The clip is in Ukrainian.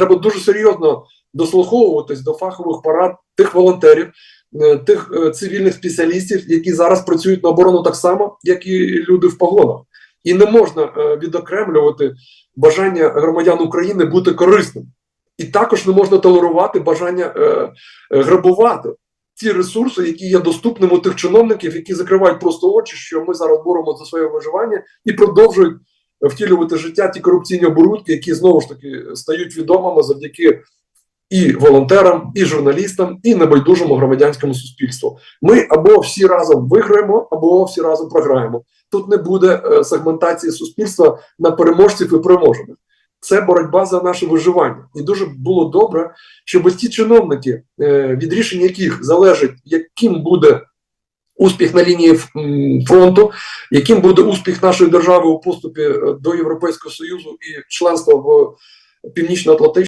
Треба дуже серйозно дослуховуватись до фахових порад тих волонтерів, е, тих е, цивільних спеціалістів, які зараз працюють на оборону так само, як і люди в погонах. І не можна е, відокремлювати бажання громадян України бути корисним. І також не можна толерувати бажання грабувати ті ресурси, які є доступними у тих чиновників, які закривають просто очі, що ми зараз боремо за своє виживання і продовжують втілювати життя ті корупційні оборудки, які знову ж таки стають відомими завдяки і волонтерам, і журналістам, і небайдужому громадянському суспільству. Ми або всі разом виграємо, або всі разом програємо. Тут не буде е, сегментації суспільства на переможців і переможених. Це боротьба за наше виживання, і дуже було добре, щоб ті чиновники, е, від рішень яких залежить, яким буде успіх на лінії фронту, яким буде успіх нашої держави у поступі е, до Європейського Союзу і членства в Північно-Атлантичному.